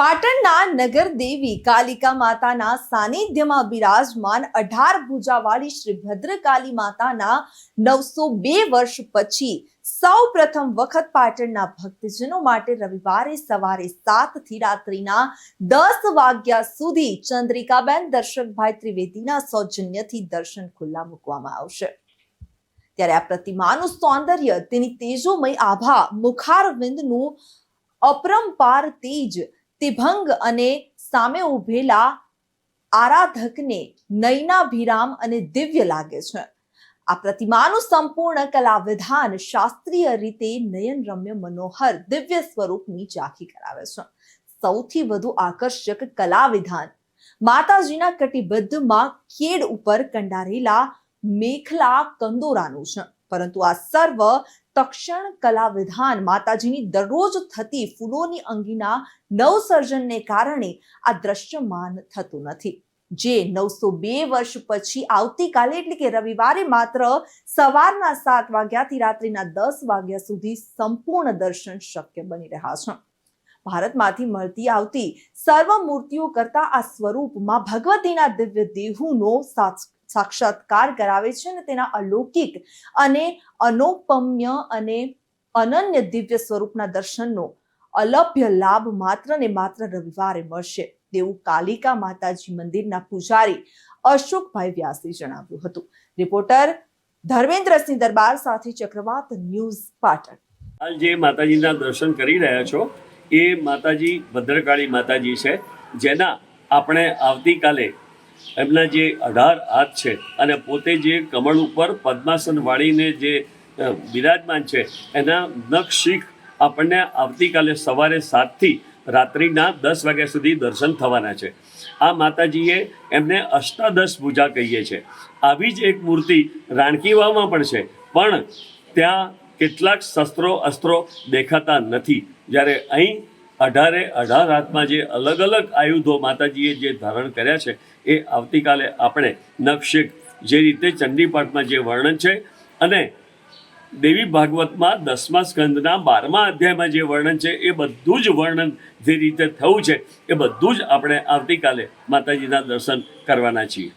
પાટણના નગર દેવી કાલિકા માતાના સાનિધ્યમાં બિરાજમાન અઢાર ભુજાવાળી શ્રી ભદ્રકાલી માતાના નવસો બે વર્ષ પછી સૌ પ્રથમ વખત પાટણના ભક્તજનો માટે રવિવારે સવારે સાતથી રાત્રિના દસ વાગ્યા સુધી ચંદ્રિકાબેન દર્શકભાઈ ત્રિવેદીના સૌજન્યથી દર્શન ખુલ્લા મૂકવામાં આવશે. ત્યારે આ પ્રતિમાનું સૌંદર્ય, તેની તેજોમય આભા, મુખારવિંદનું અપરંપાર તેજ તિભંગ અને સામે ઉભેલા આરાધકને નયનાભિરામ અને દિવ્ય લાગે છે. આ પ્રતિમાનું સંપૂર્ણ કલા વિધાન શાસ્ત્રીય રીતે નયનરમ્ય મનોહર દિવ્ય સ્વરૂપની ઝાંખી કરાવે છે. સૌથી વધુ આકર્ષક કલા વિધાન માતાજીના કટિબદ્ધમાં કેડ ઉપર કંડારેલા મેખલા કંદોરાનું છે. પરંતુ આ સર્વ તક્ષણ કલા વિધાન માતાજીની દરરોજ થતી ફૂલોની અંગીના નવસર્જનને કારણે આ દ્રશ્યમાન થતું નથી. જે નવસો બે વર્ષ પછી આવતીકાલે એટલે કે રવિવારે માત્ર સવારના સાત વાગ્યાથી રાત્રિના દસ વાગ્યા સુધી સંપૂર્ણ દર્શન શક્ય બની રહ્યા છે. ભારતમાંથી મળતી આવતી સર્વ મૂર્તિઓ કરતા આ સ્વરૂપમાં ભગવતીના દિવ્ય દેહુનો સાક્ષ- સાક્ષાત્કાર કરાવે છે અને તેના અલૌકિક અને અનોપમ્ય અને અનન્ય દિવ્ય સ્વરૂપના દર્શનનો અલભ્ય લાભ માત્ર ને માત્ર રવિવારે મળશે. તેવું કાલિકા માતાજી મંદિરના પૂજારી અશોકભાઈ વ્યાસે જણાવ્યું હતું. રિપોર્ટર ધર્મેન્દ્રસિંહ દરબાર સાથે ચક્રવાત ન્યૂઝ પાટણ. હાલ જે માતાજીના દર્શન કરી રહ્યા છો, એ માતાજી ભદ્રકાળી માતાજી છે, જેના આપણે આવતીકાલે એમના જે અઢાર હાથ છે અને પોતે જે કમળ ઉપર પદ્માસન વાળીને જે બિરાજમાન છે, એના નખ શીખ આપણને આવતીકાલે સવારે સાતથી રાત્રિના દસ વાગ્યા સુધી દર્શન થવાના છે. આ માતાજીએ એમને અષ્ટાદશ પૂજા કહીએ છે. આવી જ એક મૂર્તિ રાણકીવામાં પણ છે, પણ ત્યાં કેટલાક શસ્ત્રો અસ્ત્રો દેખાતા નથી. જ્યારે અહીં અઢારે અઢાર હાથમાં જે અલગ અલગ આયુધો માતાજીએ જે ધારણ કર્યા છે, એ આવતીકાલે આપણે નક્ષેક જે રીતે ચંડીપાઠમાં જે વર્ણન છે અને દેવી ભાગવતમાં દસમા સ્કંદના બારમા અધ્યાયમાં જે વર્ણન છે, એ બધું જ વર્ણન જે રીતે થયું છે, એ બધું જ આપણે આવતીકાલે માતાજીના દર્શન કરવાના છીએ.